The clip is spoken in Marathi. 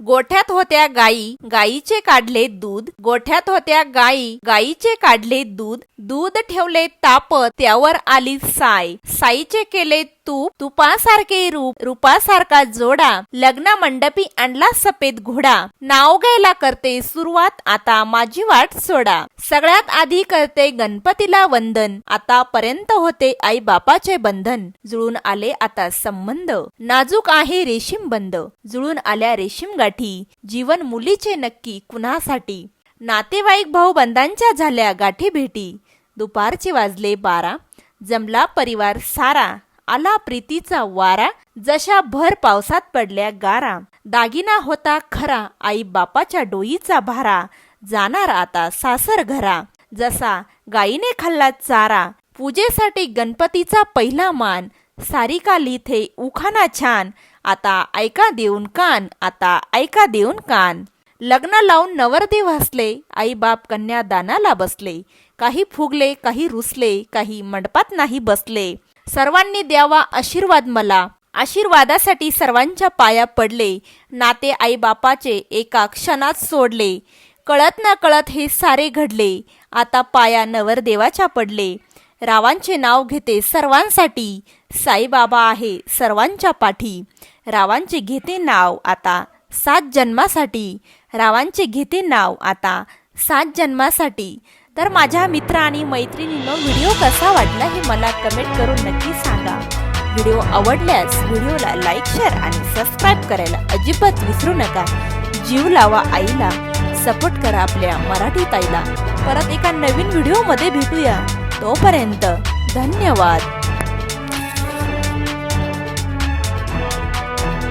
गोठ्यात होत्या गाई गाईचे काढले दूध. गोठ्यात होत्या गाई गाईचे काढले दूध. दूध ठेवले तापत त्यावर आली साय. साईचे केले तूप तुपासारखे रूप रूपासारखा जोडा लग्न मंडपी आणला सफेद घोडा. नाव घ्यायला करते सुरुवात आता माझी वाट सोडा. सगळ्यात आधी करते गणपतीला वंदन आतापर्यंत होते आई बापाचे बंधन. जुळून आले आता संबंध. नाजूक आहे रेशीम बंद. जुळून आल्या रेशीम गाठी. जीवन मुलीचे नक्की कुणासाठी? नातेवाईक भाऊबंधांच्या झाल्या गाठी भेटी. दुपारचे वाजले बारा. जमला परिवार सारा. आला प्रीतीचा वारा जशा भर पावसात पडल्या गारा. दागिना होता खरा आई बापाच्या डोईचा भारा. जाणार आता सासर घरा. जसा गाईने खाल्ला चारा. पूजेसाठी गणपतीचा पहिला मान. सारिका लिथे उखाना छान. आता ऐका देऊन कान आता ऐका देऊन कान. लग्न लावून नवरदेव हसले आई बाप कन्या दानाला बसले. काही फुगले काही रुसले काही मंडपात नाही बसले. सर्वांनी द्यावा आशीर्वाद मला. आशीर्वादासाठी सर्वांच्या पाया पडले. नाते आई बापाचे एका क्षणात सोडले. कळत ना कळत हे सारे घडले. आता पाया नवरदेवाच्या पडले. रावांचे नाव घेते सर्वांसाठी. साईबाबा आहे सर्वांच्या पाठी. रावांचे घेते नाव आता सात जन्मासाठी. रावांचे घेते नाव आता सात जन्मासाठी. तर माझ्या मित्र आणि मैत्रिणींनो व्हिडिओ कसा वाटला हे मला कमेंट करून नक्की सांगा. व्हिडिओ आवडल्यास व्हिडिओला लाईक शेअर आणि सबस्क्राईब करायला अजिबात विसरू नका. जीव लावा आईला. सपोर्ट करा आपल्या मराठी ताईला. परत एका नवीन व्हिडिओमध्ये भेटूया. तोपर्यंत धन्यवाद.